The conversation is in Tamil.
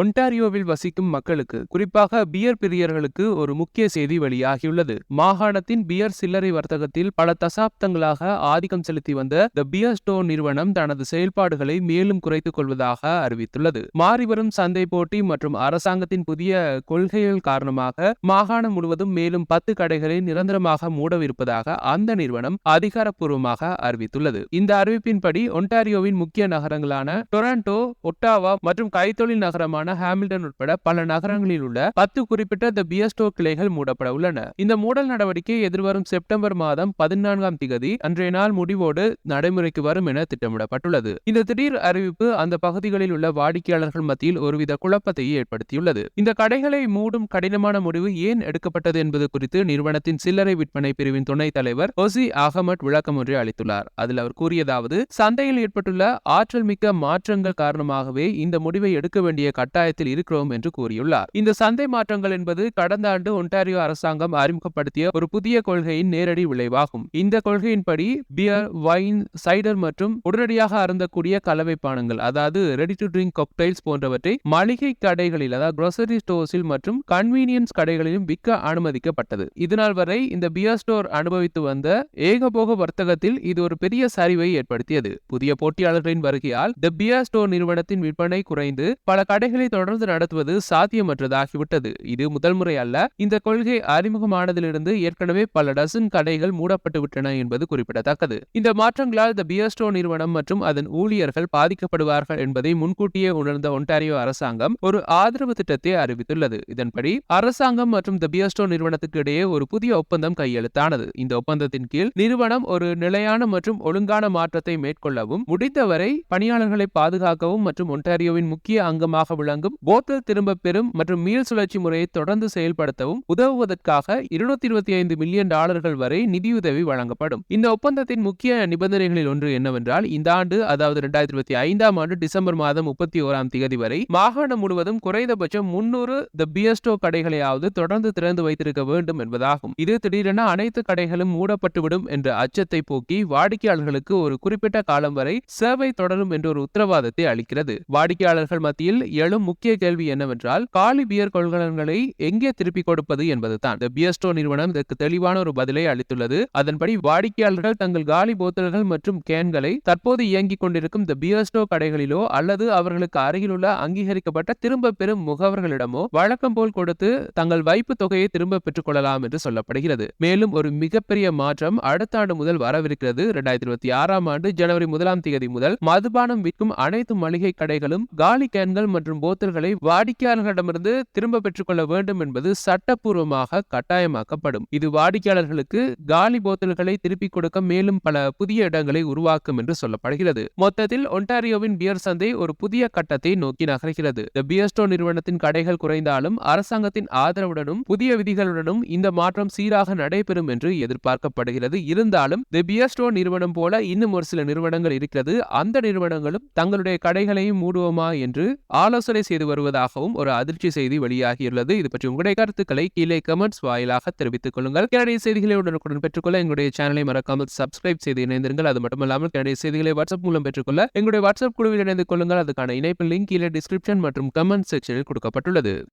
ஒன்டாரியோவில் வசிக்கும் மக்களுக்கு குறிப்பாக பியர் பிரியர்களுக்கு ஒரு முக்கிய செய்தி வெளியாகியுள்ளது. மாகாணத்தின் பியர் சில்லறை வர்த்தகத்தில் பல தசாப்தங்களாக ஆதிக்கம் செலுத்தி வந்த த பியர் ஸ்டோர் நிறுவனம் தனது செயல்பாடுகளை மேலும் குறைத்துக் கொள்வதாக அறிவித்துள்ளது. மாறிவரும் சந்தை போட்டி மற்றும் அரசாங்கத்தின் புதிய கொள்கைகள் காரணமாக மாகாணம் முழுவதும் மேலும் பத்து கடைகளை நிரந்தரமாக மூடவிருப்பதாக அந்த நிறுவனம் அதிகாரப்பூர்வமாக அறிவித்துள்ளது. இந்த அறிவிப்பின்படி ஒன்டாரியோவின் முக்கிய நகரங்களான டொராண்டோ ஒட்டாவா மற்றும் கைத்தொழில் நகரமான ஹாமில்டன் உட்பட பல நகரங்களில் உள்ள பத்து குறிப்பிட்ட த பியஸ்டோ கிளைகள் மூடப்பட உள்ளன. இந்த மூடல் நடவடிக்கை எதிர்வரும் செப்டம்பர் மாதம் பதினான்காம் திகதி அன்றைய நாள் முடிவோடு நடைமுறைக்கு வரும் என திட்டமிடப்பட்டுள்ளது. இந்த திடீர் அறிவிப்பு அந்த பகுதிகளில் உள்ள வாடிக்கையாளர்கள் மத்தியில் ஒருவித குழப்பத்தை ஏற்படுத்தியுள்ளது. இந்த கடைகளை மூடும் கடினமான முடிவு ஏன் எடுக்கப்பட்டது என்பது குறித்து நிறுவனத்தின் சில்லறை விற்பனை பிரிவின் துணைத் தலைவர் ஒசி அகமட் விளக்கம் ஒன்றை அளித்துள்ளார். அதில் அவர் கூறியதாவது சந்தையில் ஏற்பட்டுள்ள ஆற்றல் மிக்க மாற்றங்கள் காரணமாகவே இந்த முடிவை எடுக்க வேண்டிய கட்டாயத்தில் இருக்கிறோம் என்று கூறியுள்ளார். இந்த சந்தை மாற்றங்கள் என்பது கடந்த ஆண்டு ஒன்டாரியோ அரசாங்கம் அறிமுகப்படுத்திய ஒரு புதிய கொள்கையின் நேரடி விளைவாகும். இந்த கொள்கையின்படி பியர் வைன் சைடர் மற்றும் உடனடியாக அருந்தக்கூடிய கலவை பானங்கள் அதாவது ரெடி டு ட்ரிங்க் கொக்டைல்ஸ் போன்றவற்றை மளிகை கடைகளில் அதாவது grocery ஸ்டோர்ஸில் மற்றும் கன்வீனியன்ஸ் கடைகளிலும் விற்க அனுமதிக்கப்பட்டது. இதனால் வரை இந்த பியர் ஸ்டோர் அனுபவித்து வந்த ஏகபோக வர்த்தகத்தில் இது ஒரு பெரிய சரிவை ஏற்படுத்தியது. புதிய போட்டியாளர்களின் வருகையால் த பியர் ஸ்டோர் நிறுவனத்தின் விற்பனை குறைந்து பல கடைகளில் கடைகளை தொடர்ந்து நடத்துவது சாத்தியமற்றதாகிவிட்டது. இது முதல் முறை அல்ல. இந்த கொள்கை அறிமுகமானதிலிருந்து ஏற்கனவே பல டசன் கடைகள் மூடப்பட்டுவிட்டன என்பது குறிப்பிடத்தக்கது. இந்த மாற்றங்களால் த பியர்ஸ்டோ நிறுவனம் மற்றும் அதன் ஊழியர்கள் பாதிக்கப்படுவார்கள் என்பதை முன்கூட்டியே உணர்ந்த ஒன்டாரியோ அரசாங்கம் ஒரு ஆதரவு திட்டத்தை அறிவித்துள்ளது. இதன்படி அரசாங்கம் மற்றும் த பியர்ஸ்டோ நிறுவனத்துக்கு இடையே ஒரு புதிய ஒப்பந்தம் கையெழுத்தானது. இந்த ஒப்பந்தத்தின் கீழ் நிறுவனம் ஒரு நிலையான மற்றும் ஒழுங்கான மாற்றத்தை மேற்கொள்ளவும் முடிந்தவரை பணியாளர்களை பாதுகாக்கவும் மற்றும் ஒன்டாரியோவின் முக்கிய அங்கமாக விளங்கும் போத்தல் திரும்ப பெறும் மற்றும் மீள் சுழற்சி முறையை தொடர்ந்து செயல்படுத்தவும் உதவுவதற்காக இருநூத்தி இருபத்தி ஐந்து மில்லியன் டாலர்கள் வரை நிதியுதவி வழங்கப்படும். இந்த ஒப்பந்தத்தின் முக்கிய நிபந்தனைகளில் ஒன்று என்னவென்றால் இந்த ஆண்டு அதாவது இரண்டாயிரத்தி இருபத்தி ஐந்தாம் ஆண்டு டிசம்பர் மாதம் முப்பத்தி ஓராம் தேதி வரை மாகாணம் முழுவதும் குறைந்தபட்சம் முன்னூறு த பியஸ்டோ கடைகளையாவது தொடர்ந்து திறந்து வைத்திருக்க வேண்டும் என்பதாகும். இது திடீரென அனைத்து கடைகளும் மூடப்பட்டுவிடும் என்ற அச்சத்தை போக்கி வாடிக்கையாளர்களுக்கு ஒரு குறிப்பிட்ட காலம் வரை சேவை தொடரும் என்ற ஒரு உத்தரவாதத்தை அளிக்கிறது. வாடிக்கையாளர்கள் மத்தியில் எழும் முக்கிய கேள்வி என்னவென்றால் காலி பியர் கொள்கலன்களை எங்கே திருப்பிக் கொடுப்பது என்பதுதான். த பியஸ்டோ நிறுவனம் இதற்கு தெளிவான ஒரு பதிலை அளித்துள்ளது. அதன்படி வாடிக்கையாளர்கள் தங்கள் காலி போத்தல்கள் மற்றும் கேன்களை தற்போது இயங்கிக் கொண்டிருக்கும் த பியஸ்டோ கடைகளிலோ அல்லது அவர்களுக்கு அருகிலுள்ள அங்கீகரிக்கப்பட்ட திரும்ப பெறும் முகவர்களிடமோ வழக்கம் போல் கொடுத்து தங்கள் வைப்பு தொகையை திரும்ப பெற்றுக் கொள்ளலாம் என்று சொல்லப்படுகிறது. மேலும் ஒரு மிகப்பெரிய மாற்றம் அடுத்த ஆண்டு முதல் வரவிருக்கிறது. இரண்டாயிரத்தி இருபத்தி ஆறாம் ஆண்டு ஜனவரி முதலாம் தேதி முதல் மதுபானம் விற்கும் அனைத்து மளிகை கடைகளும் காலி கேன்கள் மற்றும் போத்தல்களை வாடிக்கையாளர்களிடமிருந்து திரும்ப பெற்றுக்கொள்ள வேண்டும் என்பது சட்டப்பூர்வமாக கட்டாயமாக்கப்படும். இது வாடிக்கையாளர்களுக்கு காலி போத்தல்களை திருப்பிக் கொடுக்க மேலும் பல புதிய இடங்களை உருவாக்கும் என்று சொல்லப்படுகிறது. மொத்தத்தில் ஒன்டாரியோவின் பியர் சந்தை ஒரு புதிய கட்டத்தை நோக்கி நகர்கிறது. த பியர்ஸ்டோ நிறுவனத்தின் கடைகள் குறைந்தாலும் அரசாங்கத்தின் ஆதரவுடனும் புதிய விதிகளுடனும் இந்த மாற்றம் சீராக நடைபெறும் என்று எதிர்பார்க்கப்படுகிறது. இருந்தாலும் தி பியர்ஸ்டோ நிறுவனம் போல இன்னும் ஒரு சில நிறுவனங்கள் இருக்கிறது. அந்த நிறுவனங்களும் தங்களுடைய கடைகளையும் மூடுவோமா என்று ஆலோசனை செய்து வருவதாகவும் ஒரு அதிர்ச்சி செய்தி வெளியாகியுள்ளது. இது பற்றி உங்களுடைய கருத்துக்களை கீழே கமெண்ட்ஸ் வாயிலாக தெரிவித்துக் கொள்ளுங்கள். கனடிய செய்திகளை உடனுக்குடன் பெற்றுக்கொள்ள எங்களுடைய சேனலை மறக்காமல் சப்ஸ்கிரைப் செய்து இணைந்திருங்கள். அது மட்டுமல்லாமல் கனடிய செய்திகளை வாட்ஸ்அப் மூலம் பெற்றுக்கொள்ள எங்களுடைய வாட்ஸ்அப் குழுவில் இணைந்து கொள்ளுங்கள். அதுக்கான இணைப்பு லிங்க் கீழே டிஸ்கிரிப்ஷன் மற்றும் கமெண்ட் செக்ஷனில் கொடுக்கப்பட்டுள்ளது.